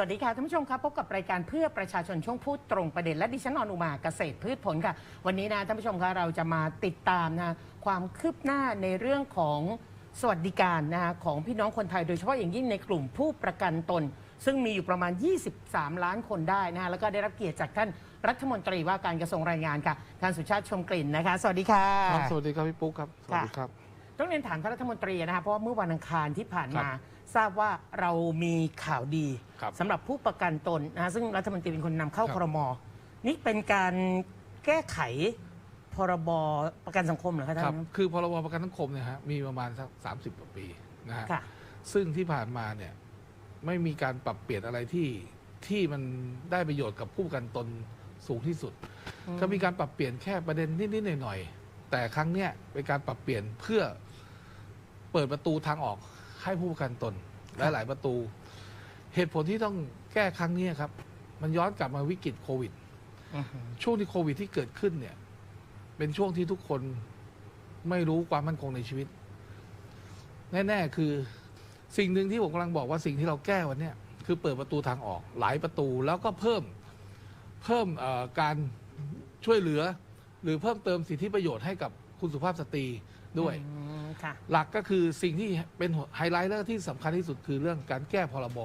วัสดีค่ะท่านผู้ชมครับพบกับรายการเพื่อประชาชนช่วงพูดตรงประเด็นและดิฉันอนุมาเกษตรพืชผลค่ะ วันนี้นะท่านผู้ชมคะเราจะมาติดตามนะความคืบหน้าในเรื่องของสวัสดิการนะของพี่น้องคนไทยโดยเฉพาะอย่างยิ่งในกลุ่มผู้ประกันตน ซึ่งมีอยู่ประมาณ 23 ล้านคนได้นะแล้วก็ได้รับเกียรติจากท่านรัฐมนตรีว่าการกระทรวงแรงงานค่ะท่านสุชาติชมกลิ่นนะคะ สวัสดีค่ะ สวัสดีครับพี่ปุ๊กครับสวัสดีครับ ต้องเรียนถามท่านรัฐมนตรีนะคะเพราะว่าเมื่อวันอังคารที่ผ่านมาครับทราบว่าเรามีข่าวดีครับสำหรับผู้ประกันตนนะซึ่งรัฐมนตรีเป็นคนนำเข้าครับครมนี่เป็นการแก้ไขพรบประกันสังคมเหรอคะท่าครับ นคือพรบประกันสังคมเนี่ยฮะมีประมาณสักสามสิบกว่าปีนะฮะ ค่ะ ซึ่งที่ผ่านมาเนี่ยไม่มีการปรับเปลี่ยนอะไรที่ที่มันได้ประโยชน์กับผู้ประกันตนสูงที่สุด อืม ก็มีการปรับเปลี่ยนแค่ประเด็นนิดๆหน่อยๆแต่ครั้งเนี้ยเป็นการปรับเปลี่ยนเพื่อ เปิดประตูทางออกให้ผู้ประกันตนและหลายประตู เหตุผลที่ต้องแก้ครั้งนี้ครับ มันย้อนกลับมาวิกฤตโควิดอือหือช่วงที่โควิดที่เกิดขึ้นเนี่ย เป็นช่วงที่ทุกคนไม่รู้ความมั่นคงในชีวิต แน่ๆคือสิ่งหนึ่งที่ผมกำลังบอกว่าสิ่งที่เราแก้วันเนี้ยคือเปิดประตูทางออกหลายประตูแล้วก็เพิ่มเพิ่มเอ่อการช่วยเหลือ หรือเพิ่มเติมสิทธิประโยชน์ให้กับคุณสุภาพสตรี ด้วย อืมค่ะ หลักก็คือสิ่งที่เป็นไฮไลท์และที่สำคัญที่สุดคือเรื่องการแก้พรบ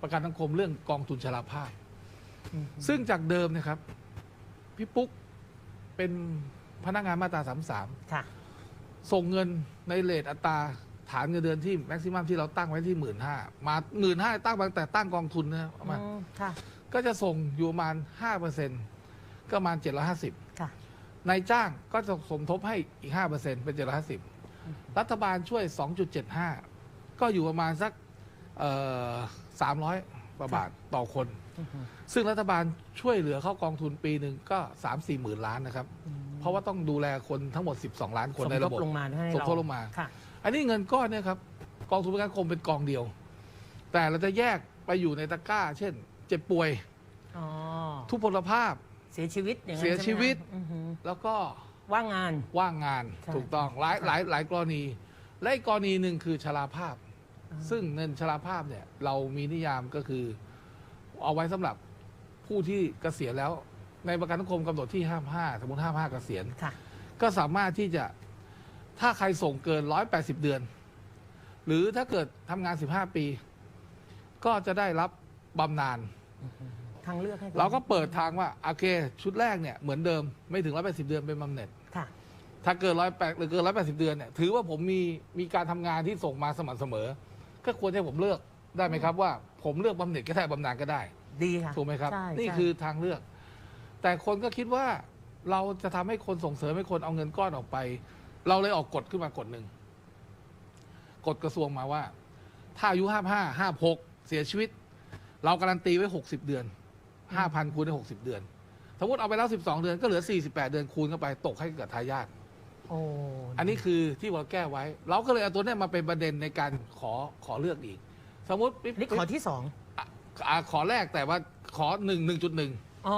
ประกันสังคมเรื่องกองทุนชราภาพ อืม ซึ่งจากเดิมเนะครับพี่ปุ๊กเป็นพนักงานมาตราสามสามค่ะ ส่งเงินในเลทอัตราฐานเงินเดือนที่แม็กซิมัมที่เราตั้งไว้ที่หมื่นห้ามาหมื่นห้าตั้งมาตั้งแต่ตั้งกองทุนนะประมาณอืมค่ะ ก็จะส่งอยู่ประมาณห้าเปอร์เซ็นก็ประมาณเจ็ดร้อยห้าสิบค่ะ นายจ้างก็จะสมทบให้อีกห้าเปอร์เซ็นเป็นเจ็ดร้อยห้าสิบรัฐบาลช่วยสองจุดเจ็ดห้าก็อยู่ประมาณสักสามร้อยกว่าบาทต่อคนอือหือซึ่งรัฐบาลช่วยเหลือเข้ากองทุนปีหนึ่งก็สามสี่หมื่นล้านนะครับ เพราะว่าต้องดูแลคนทั้งหมด 12 ล้านคนสมในทระบบบลงมาให้สมเราทบลงมาค่ะอันนี้เงินก้อนเนี่ยครับกองทุนประกันสังคมเป็นกองเดียว แต่เราจะแยกไปอยู่ในตะกร้า เช่น เจ็บป่วยอ๋อทุพพลภาพ เสียชีวิตอย่างนั้นเสียชีวิตใไหมคะอือหือแล้วก็ว่างงาน ว่างงานใช่ถูกต้องหลายใช่หลายหลายกรณี และอีกกรณีหนึ่งคือชราภาพอ่าซึ่งเงินชราภาพเนี่ย เรามีนิยามก็คือ เอาไว้สำหรับผู้ที่เกษียณแล้ว ในประกันสังคมกำหนดที่ห้ามห้าสมมติห้ามห้าเกษียณ ค่ะ ก็สามารถที่จะถ้าใครส่งเกิน 180 เดือน หรือถ้าเกิดทำงาน 15 ปี ก็จะได้รับบำนาญทางเลือกให้คุณเราก็เปิดทางว่าโอเค ชุดแรกเนี่ยเหมือนเดิมไม่ถึง180เดือนเป็นบำเหน็จค่ะ ถ้าเกินร้อยแปดหรือเกิน180เดือนเนี่ยถือว่าผมมีมีการทำงานที่ส่งมาสม่ำเสมอ ก็ควรให้ผมเลือกได้ไหมครับ ว่าผมเลือกบำเหน็จก็ได้บำนาญก็ได้ ดีค่ะถูกไหมครับใช่นี่ใช่คือทางเลือก แต่คนก็คิดว่าเราจะทำให้คนส่งเสริมให้คนเอาเงินก้อนออกไป เราเลยออกกฎขึ้นมากฎหนึ่งกฎกระทรวงมาว่า ถ้าอายุห้าห้าห้าหกเสียชีวิต เราการันตีไว้หกสิบเดือน ห้าพันคูณได้หกสิบเดือน สมมติเอาไปแล้วสิบสองเดือนก็เหลือสี่สิบแปดเดือนคูณเข้าไปตกให้กับทายาทโอ้อันนี้คือที่เราแก้ไว้ เราก็เลยเอาตัวเนี้ยมาเป็นประเด็นในการขอขอเลือกอีก สมมติปิ๊บนี่ขอที่สองอะอะขอแรกแต่ว่าขอหนึ่งหนึ่งจุดหนึ่ง อ๋อ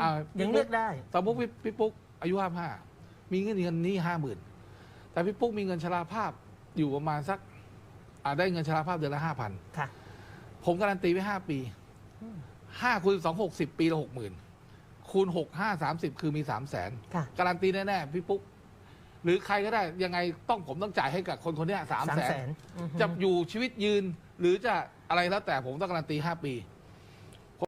อ่ายังเลือกได้ สมมติพี่พี่ปุ๊กอายุห้าห้ามีเงินเงินหนี้ห้าหมื่นแต่พี่ปุ๊กมีเงินชราภาพอยู่ประมาณสักอ่าได้เงินชราภาพเดือนละห้าพันค่ะ ผมการันตีไว้ห้าปี อืม ห้าคูณสองหกสิบปีละหกหมื่นคูณหกห้าสามสิบคือมีสามแสนค่ะ การันตีแน่ๆพี่ปุ๊ก หรือใครก็ได้ยังไงต้องผมต้องจ่ายให้กับคนคนเนี้สามสามแสแสนนอือหือจะอยู่ชีวิตยืน หรือจะอะไรแล้วแต่ผมต้องการันตีห้าปีอ